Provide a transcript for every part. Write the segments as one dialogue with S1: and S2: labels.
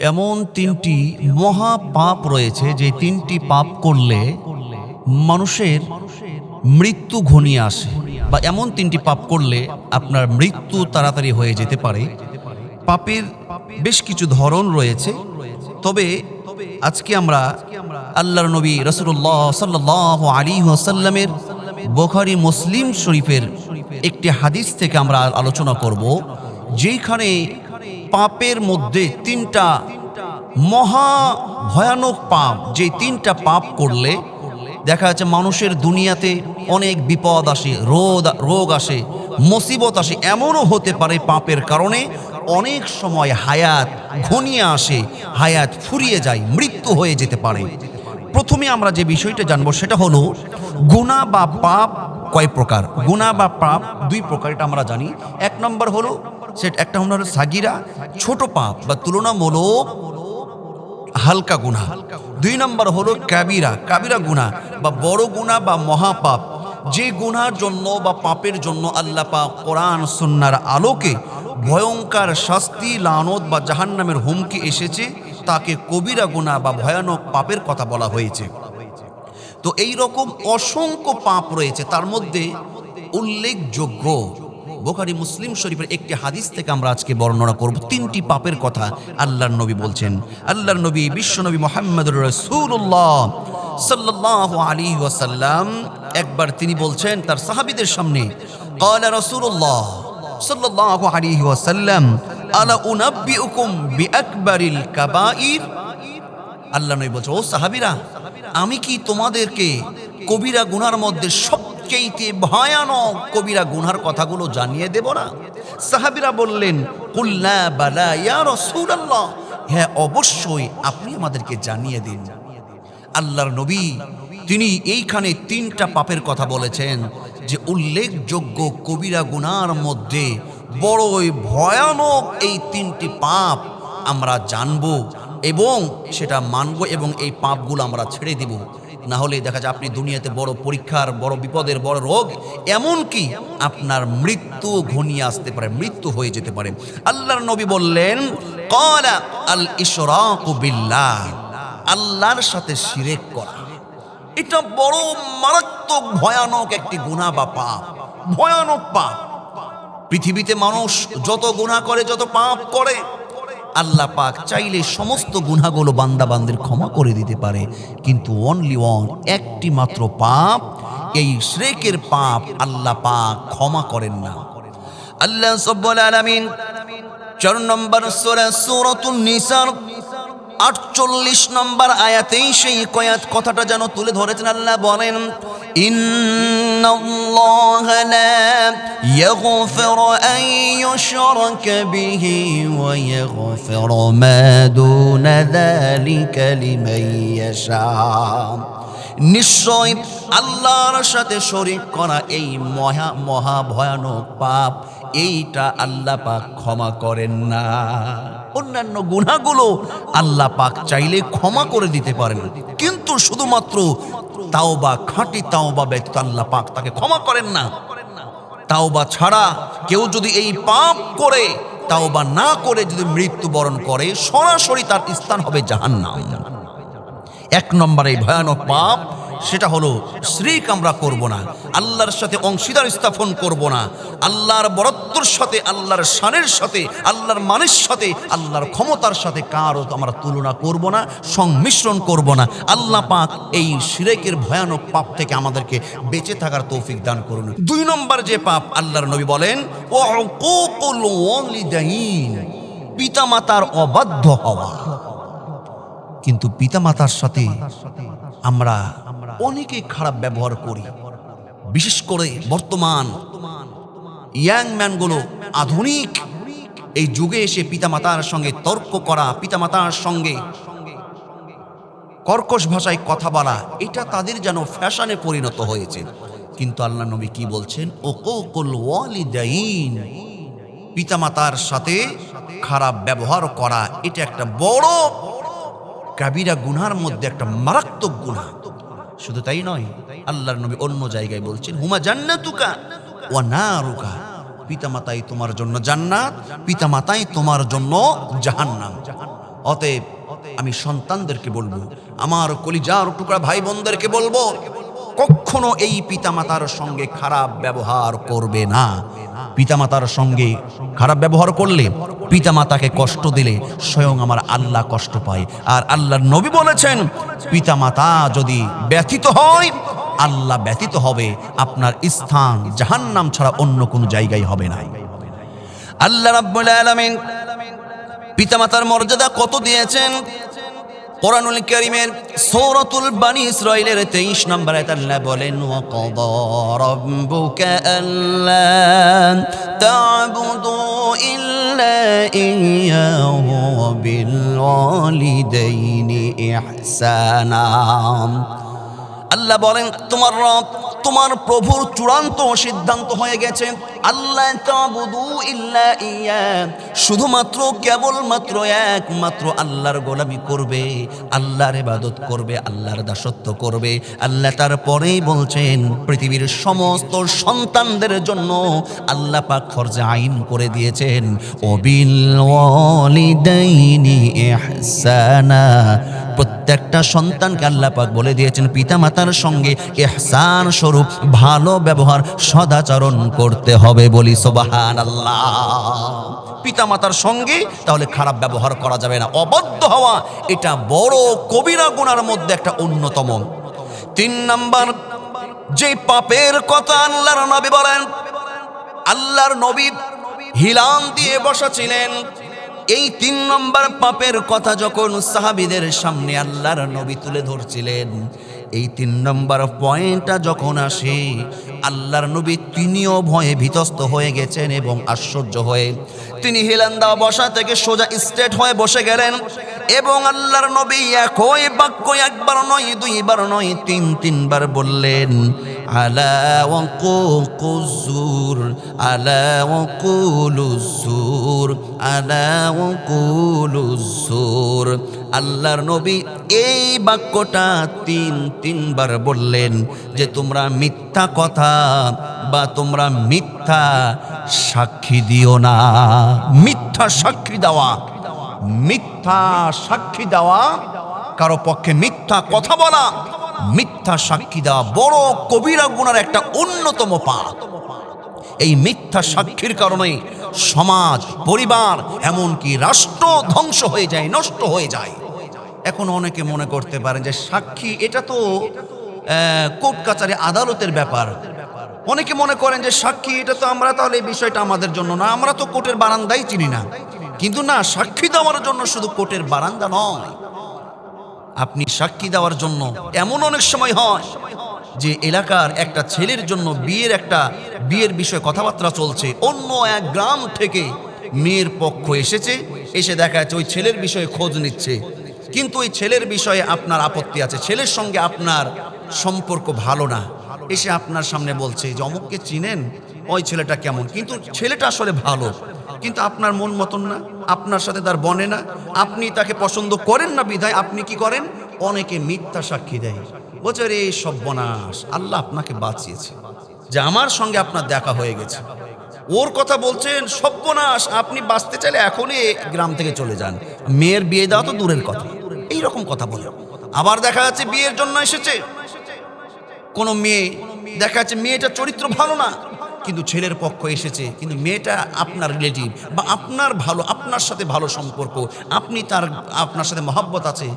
S1: এমন তিনটি মহা পাপ রয়েছে যে তিনটি পাপ করলে মানুষের মৃত্যু ঘনিয়ে আসে। বা এমন তিনটি পাপ করলে আপনার মৃত্যু তাড়াতাড়ি হয়ে যেতে পারে। পাপের বেশ কিছু ধরন রয়েছে। তবে আজকে আমরা আল্লাহর নবী রসুল্লাহ সাল্লাহ আলী ওসাল্লামের বোখারি মুসলিম শরীফের একটি হাদিস থেকে আমরা আলোচনা করব যেখানে পাপের মধ্যে তিনটা মহা ভয়ানক পাপ। যে তিনটা পাপ করলে দেখা যাচ্ছে মানুষের দুনিয়াতে অনেক বিপদ আসে, রোদ, রোগ আসে, মুসিবত আসে। এমনও হতে পারে পাপের কারণে অনেক সময় হায়াত ঘনিয়ে আসে, হায়াত ফুরিয়ে যায়, মৃত্যু হয়ে যেতে পারে। প্রথমে আমরা যে বিষয়টা জানব সেটা হলো গুণা বা পাপ কয় প্রকার? গুণা বা পাপ দুই প্রকার, এটা আমরা জানি। এক নম্বর হলো সেটা একটা হলো সাগিরা, ছোট পাপ বা তুলনামূলক হালকা গুণা। দুই নম্বর হলো কাবিরা কাবিরা গুণা বা বড় গুণা বা মহাপাপ। যে গুনার জন্য বা পাপের জন্য আল্লাহ পাক কোরআন, সুন্নার আলোকে ভয়ঙ্কর শাস্তি, লানত বা জাহান্নামের হুমকি এসেছে, তাকে কবিরা গুণা বা ভয়ানক পাপের কথা বলা হয়েছে। তো এই রকম অসংখ্য পাপ রয়েছে, তার মধ্যে উল্লেখযোগ্য বোখারি মুসলিম শরীফের একটি হাদিস থেকে আমরা আজকে বর্ণনা করব। তিনটি পাপের কথা আল্লাহর নবী বলছেন। আল্লাহর নবী বিশ্বনবী মোহাম্মদ রসুল্লাহ সাল্লাহ আলী ওয়াসাল্লাম। একবার তিনি বলছেন তার সাহাবিদের সামনে, কালা রসুল্লাহ সাল্লাহ আলী ওয়াসাল্লাম, আলা উনাব্বিউকুম বিআকবারিল কাবাইর? আল্লাহ নবী বলছে ও সাহাবিরা, আমি কি তোমাদেরকে কবিরা গুনার মধ্যে সবচেয়ে ভয়ানক কবিরা গুনার কথাগুলো জানিয়ে দেব না। সাহাবিরা বললেন কুল্লা বালা ইয়া রাসূলুল্লাহ। হ্যাঁ অবশ্যই আপনি আমাদেরকে জানিয়ে দিন। আল্লাহর নবী, তিনি এইখানে তিনটা পাপের কথা বলেছেন যে উল্লেখযোগ্য কবিরা গুনার মধ্যে বড়ই ভয়ানক এই তিনটি পাপ আমরা জানব এবং সেটা মানব এবং এই পাপগুলো আমরা ছেড়ে দিব। না হলে দেখা যায় আপনি দুনিয়াতে বড় পরীক্ষার, বড় বিপদের, বড় রোগ এমনকি আপনার মৃত্যু ঘনিয়ে আসতে পারে, মৃত্যু হয়ে যেতে পারে। আল্লাহর নবী বললেন, কলা আল ইশরাকু বিল্লাহ আল্লাহর সাথে শিরেক করা। এটা বড় মারাত্মক, ভয়ানক একটি গুণা বা পাপ, ভয়ানক পাপ। পৃথিবীতে মানুষ যত গুণা করে, যত পাপ করে আল্লাহ পাক চাইলে সমস্ত গুনাগুলো বান্দাবান্দের ক্ষমা করে দিতে পারে। কিন্তু অনলি ওয়ান একটি মাত্র পাপ, এই শ্রেকের পাপ আল্লাহ পাক ক্ষমা করেন না। আল্লাহ সব্বুল আলামিন, চার নম্বর সূরা সূরাতুন নিসার আটচল্লিশ নম্বর আয়াতেই সেই কয়াত কথাটা যেন তুলে ধরেছেন আল্লাহ বলেন إن الله لا يغفر أن يشرك به ويغفر ما دون ذلك لمن يشاء নিশ্চয় আল্লাহর সাথে শরীক করা এই মহা মহা ভয়ানক পাপ, এইটা আল্লাহ পাক ক্ষমা করেন না। অন্যান্য গুণাগুলো আল্লাহ পাক চাইলে ক্ষমা করে দিতে পারেন। কিন্তু শুধুমাত্র তাও বা খাঁটি তাও বা ব্যতীত আল্লাহ পাক তাকে ক্ষমা করেন না। তাও বা ছাড়া কেউ যদি এই পাপ করে তাও বা না করে যদি মৃত্যুবরণ করে, সরাসরি তার স্থান হবে জাহান্নাম। এক নম্বর এই ভয়ানক পাপ সেটা হলো, শ্রিক আমরা করব না, আল্লাহর সাথে অংশীদার স্থাপন করব না, আল্লাহর বরত্বর সাথে, আল্লাহর শানের সাথে, আল্লাহর মানের সাথে, আল্লাহর ক্ষমতার সাথে কারও আমরা তুলনা করব না, সংমিশ্রণ করব না। আল্লাহ পাক এই শিরেকের ভয়ানক পাপ থেকে আমাদেরকে বেঁচে থাকার তৌফিক দান করুন। দুই নম্বর যে পাপ আল্লাহর নবী বলেন পিতামাতার অবাধ্য হওয়া। কিন্তু পিতামাতার সাথে আমরা অনেকে খারাপ ব্যবহার করি। বিশেষ করে বর্তমান ইয়াং ম্যানগুলো আধুনিক। এই যুগে এসে পিতামাতার সঙ্গে তর্ক করা, পিতামাতার সঙ্গে কর্কশ ভাষায় কথা বলা, এটা তাদের যেন ফ্যাশনে পরিণত হয়েছে। কিন্তু আল্লাহ নবী কি বলছেন? ও কোকুল ওয়ালিদাইন। পিতামাতার সাথে খারাপ ব্যবহার করা, এটা একটা বড় কাবিরা গুনার মধ্যে একটা মারাত্মক গুণা শুধু তাই নয়, আল্লাহর নবী অন্য জায়গায় বলছেন, হুমা জান্নাতুকা ও না রুকা পিতামাতাই তোমার জন্য জান্নাত, পিতামাতাই তোমার জন্য জাহান্নাম। অতএব আমি সন্তানদেরকে বলব, আমার কলিজার টুকরা ভাই বোনদেরকে বলব, কখনো এই পিতামাতার সঙ্গে খারাপ ব্যবহার করবে না। পিতামাতার সঙ্গে খারাপ ব্যবহার করলে পিতামাতাকে কষ্ট দিলে স্বয়ং আমার আল্লাহ কষ্ট পায়। আর আল্লাহর নবী বলেছেন, পিতামাতা যদি ব্যথিত হয়, আল্লাহ ব্যথিত হবে, আপনার স্থান জাহান্নাম ছাড়া অন্য কোনো জায়গায় হবে না। আল্লাহ রাব্বুল আলামিন পিতামাতার মর্যাদা কত দিয়েছেন? কোরআনুল করিমের সৌরতুল বানি ইসরায়েলের তেইশ নম্বর আল্লাহ বলেন আল্লাহ বলেন তোমার রব তোমার প্রভুর চূড়ান্ত সিদ্ধান্ত হয়ে গেছে। আল্লাহ ইল্লা ইয়া। শুধুমাত্র কেবলমাত্র একমাত্র আল্লাহর গোলামি করবে, আল্লাহর ইবাদত করবে, আল্লাহর দাসত্ব করবে। আল্লাহ তারপরেই বলছেন, পৃথিবীর সমস্ত সন্তানদের জন্য আল্লাহ পাক ফরজে আইন করে দিয়েছেন, ওবিল ওয়ালিদাইনি ইহসানা প্রত্যেকটা সন্তানকে আল্লাহ পাক বলে দিয়েছেন পিতামাতার সঙ্গে ইহসান স্বরূপ ভালো ব্যবহার সদাচরণ করতে হবে বলি সোবাহান আল্লাহ পিতা মাতার সঙ্গে তাহলে খারাপ ব্যবহার করা যাবে না। অবদ্ধ হওয়া এটা বড় কবিরা গুণার মধ্যে একটা অন্যতম। তিন নাম্বার, যে পাপের কথা আল্লাহর নবী বলেন, আল্লাহর নবী হিলাম দিয়ে বসা ছিলেন এই তিন নম্বর পাপের কথা যখন সাহাবিদের সামনে আল্লাহর নবী তুলে ধরছিলেন, এই তিন নম্বর পয়েন্টটা যখন আসে, আল্লাহর নবী তিনিও ভয়ে ভীতস্ত হয়ে গেছেন এবং আশ্চর্য হয়ে তিনি হিলান্দা বসা থেকে সোজা স্ট্রেট হয়ে বসে গেলেন। এবং আল্লাহর নবী একই বাক্য একবার নয়, দুইবার নয়, তিন, তিনবার বললেন, আলা ওয়াকুকুজুর আলা ওয়াকুলুজুর আলা ওয়াকুলুজুর আল্লাহর নবী এই বাক্যটা তিন, তিনবার বললেন যে, তোমরা মিথ্যা কথা বা তোমরা মিথ্যা সাক্ষী দিও না। মিথ্যা সাক্ষী দেওয়া। মিথ্যা সাক্ষী দেওয়া। কারও পক্ষে মিথ্যা কথা বলা। মিথ্যা সাক্ষী দেওয়া বড় কবিরা গুণার একটা অন্যতম পাপ এই মিথ্যা সাক্ষীর কারণে সমাজ, পরিবার, এমনকি রাষ্ট্র ধ্বংস হয়ে যায়, নষ্ট হয়ে যায়। এখন অনেকে মনে করতে পারেন যে সাক্ষী, এটা তো কোর্ট কাচারি আদালতের ব্যাপার। অনেকে মনে করেন যে সাক্ষী, এটা তো আমরা তাহলে এই বিষয়টা আমাদের জন্য না আমরা তো কোর্টের বারান্দাই চিনি না। কিন্তু না, সাক্ষী দেওয়ার জন্য শুধু কোর্টের বারান্দা নয়। আপনি সাক্ষী দেওয়ার জন্য এমন অনেক সময় হয় যে এলাকার একটা ছেলের জন্য বিয়ের একটা বিয়ের বিষয়ে কথাবার্তা চলছে। অন্য এক গ্রাম থেকে মেয়ের পক্ষ এসেছে, এসে দেখা যাচ্ছে ওই ছেলের বিষয়ে খোঁজ নিচ্ছে। কিন্তু ওই ছেলের বিষয়ে আপনার আপত্তি আছে। ছেলের সঙ্গে আপনার সম্পর্ক ভালো না। এসে আপনার সামনে বলছে যে, অমুককে চিনেন? ওই ছেলেটা কেমন? কিন্তু ছেলেটা আসলে ভালো, কিন্তু আপনার মন মতন না, আপনার সাথে তার বনে না, আপনি তাকে পছন্দ করেন না বিধায় আপনি কি করেন? অনেকে মিথ্যা সাক্ষী দেয়। বলছে রে সব্যনাশ আল্লাহ আপনাকে বাঁচিয়েছে। যে আমার সঙ্গে আপনার দেখা হয়ে গেছে। ওর কথা বলছেন সব্যনাশ আপনি বাঁচতে চাইলে এখনই গ্রাম থেকে চলে যান। মেয়ের বিয়ে দেওয়া তো দূরের কথা। এই রকম কথা বলে। আবার দেখা যাচ্ছে বিয়ের জন্য এসেছে। কোনো মেয়ে, দেখা যাচ্ছে মেয়েটার চরিত্র ভালো না। কিন্তু ছেলের পক্ষ এসেছে, কিন্তু মেয়েটা আপনার রিলেটিভ বা আপনার ভালো, আপনার সাথে ভালো সম্পর্ক, আপনি তার, আপনার সাথে মহাব্বত আছে।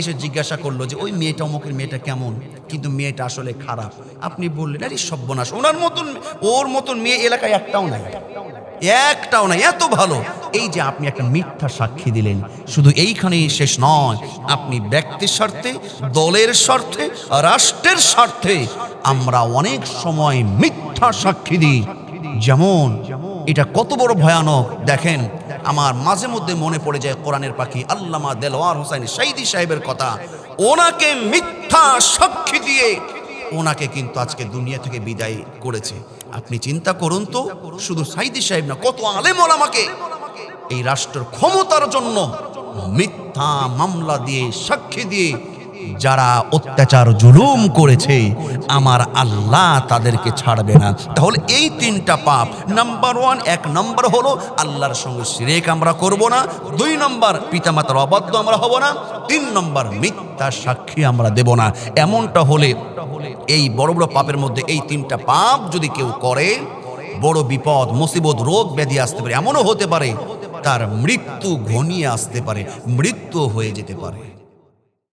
S1: এসে জিজ্ঞাসা করল যে, ওই মেয়েটা, অমুকের মেয়েটা কেমন? কিন্তু মেয়েটা আসলে খারাপ। আপনি বললেন, আরে সব্যনাশ ওনার মতন, ওর মতন মেয়ে এলাকায় একটাও নাই। একটাও নাই, এত ভালো। এই যে আপনি একটা মিথ্যা সাক্ষী দিলেন, শুধু এইখানেই শেষ নয়, আপনি ব্যক্তির স্বার্থে, দলের স্বার্থে, রাষ্ট্রের স্বার্থে আমরা অনেক সময় মিথ্যা সাক্ষী দিই। যেমন, এটা কত বড় ভয়ানক, দেখেন, আমার মাঝে মধ্যে মনে পড়ে যায় কোরআনের পাখি আল্লামা দেলোয়ার হোসাইন সাইদি সাহেবের কথা, ওনাকে মিথ্যা সাক্ষী দিয়ে ওনাকে কিন্তু আজকে দুনিয়া থেকে বিদায় করেছে। আপনি চিন্তা করুন তো, শুধু সাইদি সাহেব না, কত আলেম আমাকে এই রাষ্ট্রের ক্ষমতার জন্য মিথ্যা মামলা দিয়ে, সাক্ষী দিয়ে যারা অত্যাচার, জুলুম করেছে, আমার আল্লাহ তাদেরকে ছাড়বে না। তাহলে এই তিনটা পাপ নাম্বার ওয়ান এক নম্বর হলো আল্লাহর সঙ্গে সিরেক আমরা করব না, দুই নম্বর পিতামাতার অবাধ্য আমরা হব না, তিন নম্বর মিথ্যা সাক্ষী আমরা দেব না। এমনটা হলে এই বড় বড় পাপের মধ্যে এই তিনটা পাপ যদি কেউ করে, বড় বিপদ, মুসিবত, রোগ, ব্যাধি আসতে পারে, এমনও হতে পারে তার মৃত্যু ঘনিয়ে আসতে পারে মৃত্যু হয়ে যেতে পারে।